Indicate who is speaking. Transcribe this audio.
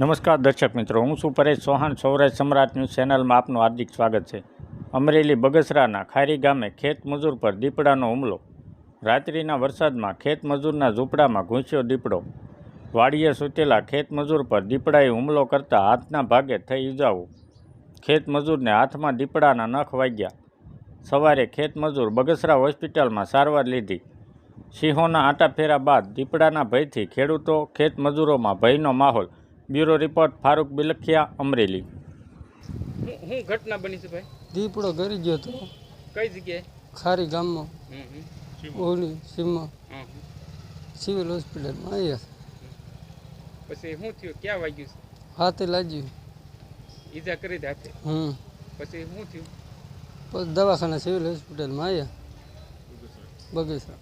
Speaker 1: નમસ્કાર દર્શક મિત્રો, હું છું પરેશ ચૌહાણ, સૌરાષ્ટ્ર સમ્રાટ ન્યૂઝ ચેનલમાં આપનું હાર્દિક સ્વાગત છે. અમરેલી બગસરાના ખારી ગામે ખેત મજૂર પર દીપડાનો હુમલો. રાત્રિના વરસાદમાં ખેત મજૂરના ઝૂંપડામાં ઘૂંસ્યો દીપડો. વાડીએ સૂતેલા ખેત મજૂર પર દીપડાએ હુમલો કરતાં હાથના ભાગે થઈ ઇજાઓ ખેત મજૂરને હાથમાં દીપડાના નખ વાગ્યા. સવારે ખેત મજૂર બગસરા હોસ્પિટલમાં સારવાર લીધી. સિંહોના આંટાફેરા બાદ દીપડાના ભયથી ખેડૂતો ખેત મજૂરોમાં ભયનો માહોલ બ્યુરો રિપોર્ટ ફારૂક બિલખિયા અમરેલી.
Speaker 2: હું ઘટના બની છે ભાઈ?
Speaker 3: દીપડો ગરી ગયો તો
Speaker 2: કઈ જગ્યાએ?
Speaker 3: ખારી ગામમાં. ઓલી સીમમાં. સિવિલ હોસ્પિટલમાં આવ્યા
Speaker 2: પછી શું થયું? ક્યાં વાગ્યું છે?
Speaker 3: હાથે લાગ્યું.
Speaker 2: ઈજા કરી દે હાથે?
Speaker 3: હમ.
Speaker 2: પછી શું થયું?
Speaker 3: પછી દવાખાના સિવિલ હોસ્પિટલમાં આવ્યા બગીચા